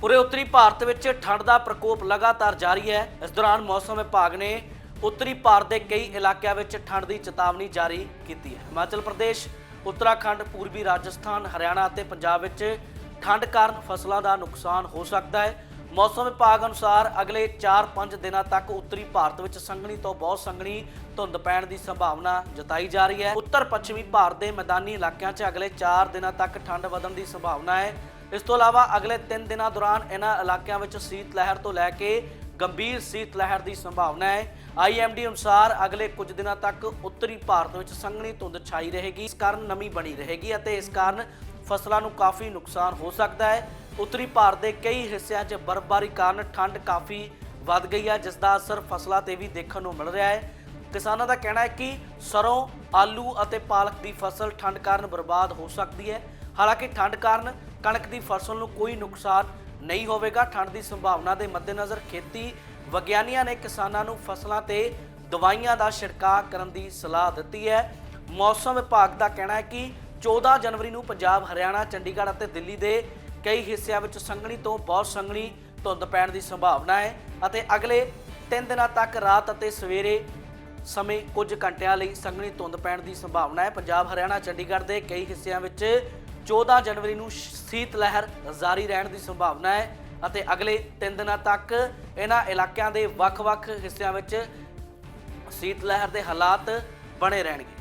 ਪੂਰੇ ਉੱਤਰੀ ਭਾਰਤ ਵਿੱਚ ਠੰਡ ਦਾ ਪ੍ਰਕੋਪ ਲਗਾਤਾਰ ਜਾਰੀ ਹੈ। ਇਸ ਦੌਰਾਨ ਮੌਸਮ ਵਿਭਾਗ ਨੇ ਉੱਤਰੀ ਭਾਰਤ ਦੇ ਕਈ ਇਲਾਕਿਆਂ ਵਿੱਚ ਠੰਡ ਦੀ ਚੇਤਾਵਨੀ ਜਾਰੀ ਕੀਤੀ ਹੈ। ਹਿਮਾਚਲ ਪ੍ਰਦੇਸ਼, ਉੱਤਰਾਖੰਡ, ਪੂਰਬੀ ਰਾਜਸਥਾਨ, ਹਰਿਆਣਾ ਅਤੇ ਪੰਜਾਬ ਵਿੱਚ ਠੰਡ ਕਾਰਨ ਫਸਲਾਂ ਦਾ ਨੁਕਸਾਨ ਹੋ ਸਕਦਾ ਹੈ। ਮੌਸਮ ਵਿਭਾਗ ਅਨੁਸਾਰ ਅਗਲੇ 4-5 ਦਿਨਾਂ ਤੱਕ ਉੱਤਰੀ ਭਾਰਤ ਵਿੱਚ ਸੰਘਣੀ ਤੋਂ ਬਹੁਤ ਸੰਘਣੀ ਧੁੰਦ ਪੈਣ ਦੀ ਸੰਭਾਵਨਾ ਜਤਾਈ ਜਾ ਰਹੀ ਹੈ। ਉੱਤਰ ਪੱਛਮੀ ਭਾਰਤ ਦੇ ਮੈਦਾਨੀ ਇਲਾਕਿਆਂ 'ਚ ਅਗਲੇ 4 ਦਿਨਾਂ ਤੱਕ ਠੰਡ ਵਧਣ ਦੀ ਸੰਭਾਵਨਾ ਹੈ। ਇਸ ਤੋਂ ਇਲਾਵਾ ਅਗਲੇ 3 ਦਿਨਾਂ ਦੌਰਾਨ ਇਹਨਾਂ ਇਲਾਕਿਆਂ ਵਿੱਚ ਸੀਤ ਲਹਿਰ ਤੋਂ ਲੈ ਕੇ ਗੰਭੀਰ ਸੀਤ ਲਹਿਰ ਦੀ ਸੰਭਾਵਨਾ ਹੈ। ਆਈਐਮਡੀ ਅਨੁਸਾਰ ਅਗਲੇ ਕੁਝ ਦਿਨਾਂ ਤੱਕ ਉੱਤਰੀ ਭਾਰਤ ਵਿੱਚ ਸੰਘਣੀ ਧੁੰਦ ਛਾਈ ਰਹੇਗੀ। ਇਸ ਕਾਰਨ ਨਮੀ ਬਣੀ ਰਹੇਗੀ ਅਤੇ ਇਸ ਕਾਰਨ ਫਸਲਾਂ ਨੂੰ ਕਾਫੀ ਨੁਕਸਾਨ ਹੋ ਸਕਦਾ ਹੈ। ਉੱਤਰੀ ਭਾਰਤ ਦੇ ਕਈ ਹਿੱਸਿਆਂ 'ਚ ਬਰਫ਼ਬਾਰੀ ਕਾਰਨ ਠੰਡ ਕਾਫੀ ਵੱਧ ਗਈ ਹੈ, ਜਿਸ ਦਾ ਅਸਰ ਫਸਲਾਂ ਤੇ ਵੀ ਦੇਖਣ ਨੂੰ ਮਿਲ ਰਿਹਾ ਹੈ। ਕਿਸਾਨਾਂ ਦਾ ਕਹਿਣਾ ਹੈ ਕਿ ਸਰੋਂ, ਆਲੂ ਅਤੇ ਪਾਲਕ ਦੀ ਫਸਲ ਠੰਡ ਕਾਰਨ ਬਰਬਾਦ ਹੋ ਸਕਦੀ ਹੈ। ਹਾਲਾਂਕਿ ਠੰਡ ਕਾਰਨ ਕਣਕ ਦੀ ਫਸਲ ਨੂੰ ਕੋਈ ਨੁਕਸਾਨ ਨਹੀਂ ਹੋਵੇਗਾ। ਠੰਡ ਦੀ ਸੰਭਾਵਨਾ ਦੇ ਮੱਦੇਨਜ਼ਰ ਖੇਤੀ ਵਿਗਿਆਨੀਆਂ ਨੇ ਕਿਸਾਨਾਂ ਨੂੰ ਫਸਲਾਂ ਤੇ ਦਵਾਈਆਂ ਦਾ ਛਿੜਕਾਅ ਕਰਨ ਦੀ ਸਲਾਹ ਦਿੱਤੀ ਹੈ। ਮੌਸਮ ਵਿਭਾਗ ਦਾ ਕਹਿਣਾ ਹੈ ਕਿ 14 ਜਨਵਰੀ ਨੂੰ ਪੰਜਾਬ, ਹਰਿਆਣਾ, ਚੰਡੀਗੜ੍ਹ ਅਤੇ ਦਿੱਲੀ ਦੇ ਕਈ ਹਿੱਸਿਆਂ ਵਿੱਚ ਸੰਘਣੀ ਤੋਂ ਬਹੁਤ ਸੰਘਣੀ ਧੁੰਦ ਪੈਣ ਦੀ ਸੰਭਾਵਨਾ ਹੈ ਅਤੇ ਅਗਲੇ 3 ਦਿਨਾਂ ਤੱਕ ਰਾਤ ਅਤੇ ਸਵੇਰੇ ਸਮੇਂ ਕੁਝ ਘੰਟਿਆਂ ਲਈ ਸੰਘਣੀ ਧੁੰਦ ਪੈਣ ਦੀ ਸੰਭਾਵਨਾ ਹੈ। ਪੰਜਾਬ, ਹਰਿਆਣਾ, ਚੰਡੀਗੜ੍ਹ ਦੇ ਕਈ ਹਿੱਸਿਆਂ ਵਿੱਚ 14 ਜਨਵਰੀ ਨੂੰ ਸ਼ੀਤ ਲਹਿਰ ਜਾਰੀ ਰਹਿਣ ਦੀ ਸੰਭਾਵਨਾ ਹੈ ਅਤੇ ਅਗਲੇ 3 ਦਿਨਾਂ ਤੱਕ ਇਹਨਾਂ ਇਲਾਕਿਆਂ ਦੇ ਵੱਖ-ਵੱਖ ਹਿੱਸਿਆਂ ਵਿੱਚ ਸ਼ੀਤ ਲਹਿਰ ਦੇ ਹਾਲਾਤ ਬਣੇ ਰਹਿਣਗੇ।